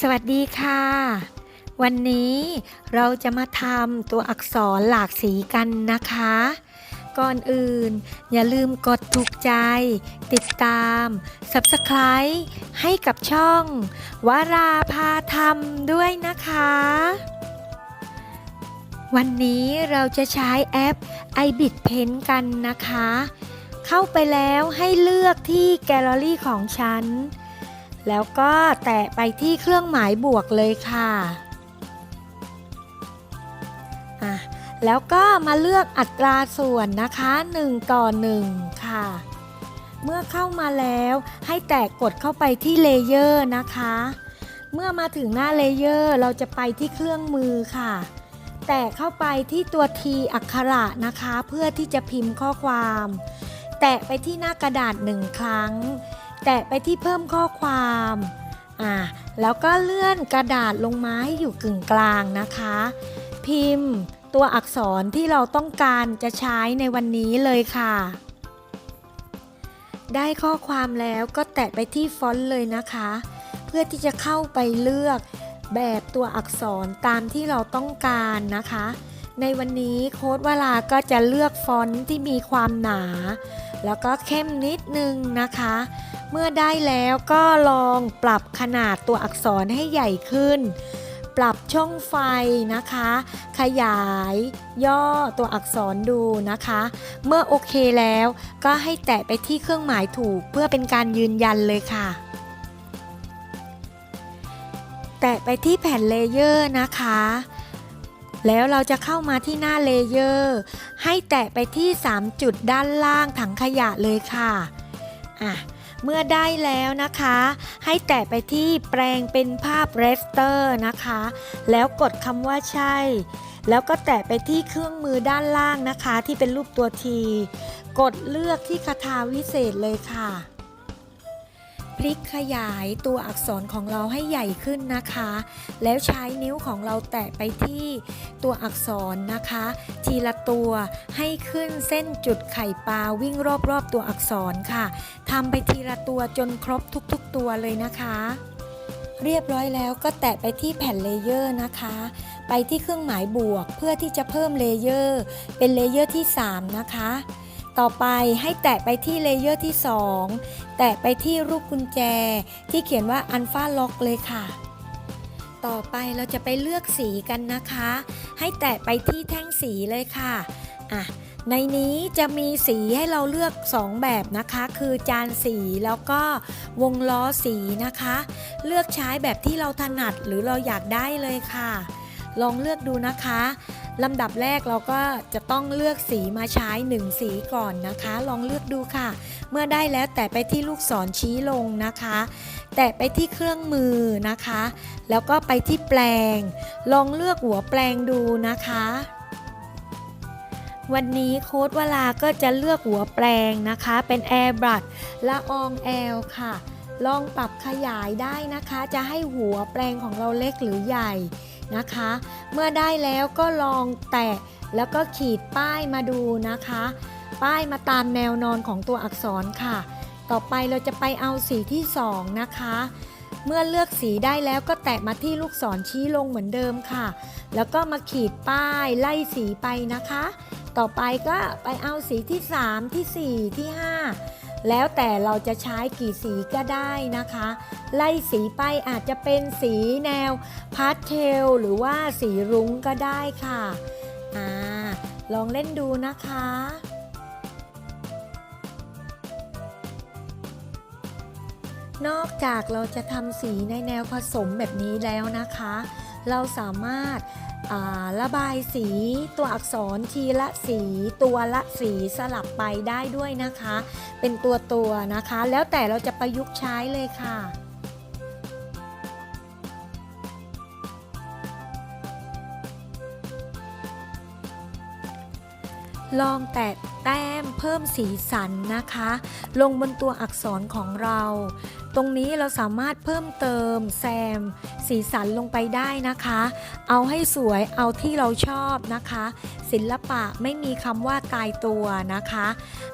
สวัสดีค่ะ วันนี้เราจะมาทำตัวอักษรหลากสีกันนะคะ ก่อนอื่น อย่าลืมกดถูกใจ ติดตาม Subscribe ให้กับช่องวาราพาทำด้วยนะคะ วันนี้เราจะใช้แอป iBit Pen กันนะคะ เข้าไปแล้วให้เลือกที่แกลเลอรี่ของฉัน แล้วก็แตะไปที่เครื่องหมายบวกเลยค่ะอะ แล้วก็มาเลือกอัตราส่วนนะคะ 1 ต่อ 1 ค่ะ เมื่อเข้ามาแล้วให้แตะกดเข้าไปที่เลเยอร์นะคะ เมื่อมาถึงหน้าเลเยอร์เราจะไปที่เครื่องมือค่ะ แตะเข้าไปที่ตัว T อักขระนะคะ เพื่อที่จะพิมพ์ข้อความ แตะไปที่หน้ากระดาษหนึ่งครั้ง แตะไปที่เพิ่มข้อความอ่าแล้วก็เลื่อนกระดาษลงมาให้อยู่กึ่งกลางนะคะ พิมพ์ตัวอักษรที่เราต้องการจะใช้ในวันนี้เลยค่ะ ได้ข้อความแล้วก็แตะไปที่ฟอนต์เลยนะคะ เพื่อที่จะเข้าไปเลือกแบบตัวอักษรตามที่เราต้องการนะคะ ในวันนี้โค้ดวลาก็จะเลือกฟอนต์ที่มีความหนา แล้วก็เข้มนิดนึงนะคะ มื่อได้แล้วก็ลองปรับขนาดตัวอักษรให้ใหญ่ขึ้น ปรับช่องไฟนะคะ ขยายย่อตัวอักษรดูนะคะ เมื่อโอเคแล้วก็ให้แตะไปที่เครื่องหมายถูกเพื่อเป็นการยืนยันเลยค่ะ แตะไปที่แผ่นเลเยอร์นะคะแล้วเราจะเข้ามาที่หน้าเลเยอร์ ให้แตะไปที่ 3 จุดด้านล่างถังขยะเลยค่ะ อะ เมื่อได้แล้วนะคะ ให้แตะไปที่แปลงเป็นภาพเรสเตอร์นะคะ แล้วกดคำว่าใช่ แล้วก็แตะไปที่เครื่องมือด้านล่างนะคะ ที่เป็นรูปตัวที กดเลือกที่คาถาวิเศษเลยค่ะ พลิกขยายตัวอักษรของเราให้ใหญ่ขึ้นนะคะ แล้วใช้นิ้วของเราแตะไปที่ตัวอักษรนะคะ ทีละตัวให้ขึ้นเส้นจุดไข่ปลาวิ่งรอบๆตัวอักษรค่ะทำไปทีละตัวจนครบทุกๆตัวเลยนะคะ เรียบร้อยแล้วก็แตะไปที่แผ่นเลเยอร์นะคะ ไปที่เครื่องหมายบวกเพื่อที่จะเพิ่มเลเยอร์ เป็นเลเยอร์ที่ 3 นะคะ ต่อไปให้แตะไปที่เลเยอร์ที่ 2 แตะไปที่รูปกุญแจที่เขียนว่าอันฟาล็อกเลยค่ะ ต่อไปเราจะไปเลือกสีกันนะคะ ให้แตะไปที่แท่งสีเลยค่ะอะในนี้จะมีสีให้เราเลือก 2 แบบนะคะ คือจานสีแล้วก็วงล้อสีนะคะ เลือกใช้แบบที่เราถนัดหรือเราอยากได้เลยค่ะ ลองเลือกดูนะคะ ลำดับแรกเราก็จะต้องเลือกสีมาใช้1สีก่อนนะคะ ลองเลือกดูค่ะ เมื่อได้แล้วแตะไปที่ลูกศรชี้ลงนะคะ แตะไปที่เครื่องมือนะคะ แล้วก็ไปที่แปลง ลองเลือกหัวแปลงดูนะคะ วันนี้โค้ดวลาก็จะเลือกหัวแปลงนะคะ เป็น Air b r u s ละอองแอลค่ะ ลองปรับขยายได้นะคะ จะให้หัวแปลงของเราเล็กหรือใหญ่ นะคะ เมื่อได้แล้วก็ลองแตะแล้วก็ขีดป้ายมาดูนะคะ ป้ายมาตามแนวนอนของตัวอักษรค่ะ ต่อไปเราจะไปเอาสีที่ 2 นะคะ เมื่อเลือกสีได้แล้วก็แตะมาที่ลูกศรชี้ลงเหมือนเดิมค่ะ แล้วก็มาขีดป้ายไล่สีไปนะคะ ต่อไปก็ไปเอาสีที่ 3 ที่ 4 ที่ 5 แล้วแต่เราจะใช้กี่สีก็ได้นะคะ ไล่สีไปอาจจะเป็นสีแนวพาสเทลหรือว่าสีรุ้งก็ได้ค่ะอ่าลองเล่นดูนะคะนอกจากเราจะทำสีในแนวผสมแบบนี้แล้วนะคะ เราสามารถ ระบายสีตัวอักษรทีละสี ตัวละสีสลับไปได้ด้วยนะคะ เป็นตัวตัวนะคะ แล้วแต่เราจะประยุกต์ใช้เลยค่ะ ลองแตะแต้มเพิ่มสีสันนะคะ ลงบนตัวอักษรของเรา ตรงนี้เราสามารถเพิ่มเติมแซม สีสันลงไปได้นะคะ เอาให้สวยเอาที่เราชอบนะคะ ศิลปะไม่มีคำว่าตายตัวนะคะ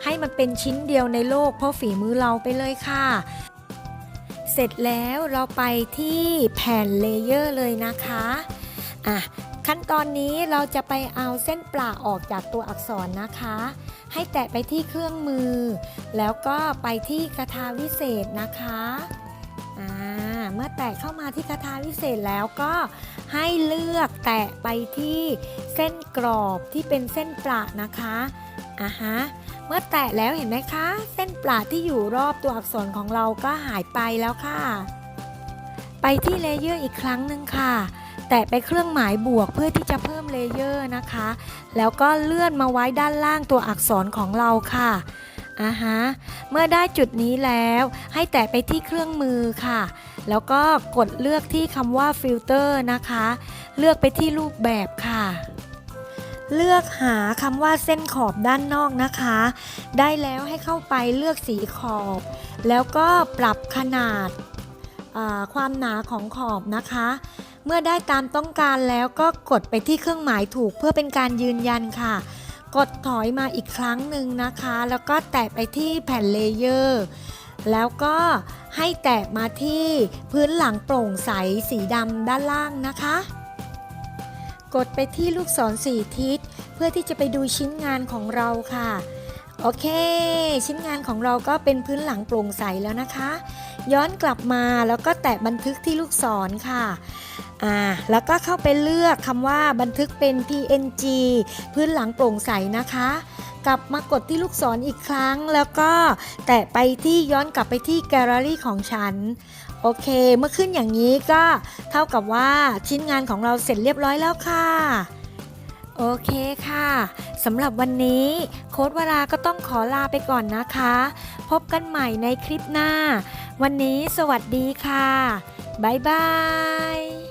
ให้มันเป็นชิ้นเดียวในโลกเพราะฝีมือเราไปเลยค่ะเสร็จแล้วเราไปที่แผ่นเลเยอร์เลยนะคะ อะ ขั้นตอนนี้เราจะไปเอาเส้นปลาออกจากตัวอักษรนะคะ ให้แตะไปที่เครื่องมือ แล้วก็ไปที่คาถาวิเศษนะคะเมื่อแตะเข้ามาที่คาถาวิเศษแล้วก็ให้เลือกแตะไปที่เส้นกรอบที่เป็นเส้นปลานะคะอ่าฮะเมื่อแตะแล้วเห็นไหมคะ เส้นปลาที่อยู่รอบตัวอักษรของเราก็หายไปแล้วค่ะ ไปที่เลเยอร์อีกครั้งหนึ่งค่ะ แตะไปเครื่องหมายบวกเพื่อที่จะเพิ่มเลเยอร์นะคะ แล้วก็เลื่อนมาไว้ด้านล่างตัวอักษรของเราค่ะอ่าฮะเมื่อได้จุดนี้แล้วให้แตะไปที่เครื่องมือค่ะ แล้วก็กดเลือกที่คำว่าฟิลเตอร์นะคะ เลือกไปที่รูปแบบค่ะเลือกหาคำว่าเส้นขอบด้านนอกนะคะ ได้แล้วให้เข้าไปเลือกสีขอบ แล้วก็ปรับขนาด ความหนาของขอบนะคะ เมื่อได้ตามต้องการแล้วก็กดไปที่เครื่องหมายถูกเพื่อเป็นการยืนยันค่ะ กดถอยมาอีกครั้งหนึ่งนะคะ แล้วก็แตะไปที่แผ่นเลเยอร์แล้วก็ให้แตะมาที่พื้นหลังโปร่งใสสีดำด้านล่างนะคะ กดไปที่ลูกศรสี่ทิศ เพื่อที่จะไปดูชิ้นงานของเราค่ะ โอเค ชิ้นงานของเราก็เป็นพื้นหลังโปร่งใสแล้วนะคะ ย้อนกลับมาแล้วก็แตะบันทึกที่ลูกศรค่ะอ่าแล้วก็เข้าไปเลือกคำว่าบันทึกเป็น PNG พื้นหลังโปร่งใสนะคะ กลับมากดที่ลูกศรอีกครั้ง แล้วก็แตะไปที่ย้อนกลับไปที่แกลเลอรี่ของฉันโอเค เมื่อขึ้นอย่างนี้ก็เท่ากับว่าชิ้นงานของเราเสร็จเรียบร้อยแล้วค่ะ โอเคค่ะ สำหรับวันนี้โค้ดวราก็ต้องขอลาไปก่อนนะคะ พบกันใหม่ในคลิปหน้า วันนี้สวัสดีค่ะ บ๊ายบาย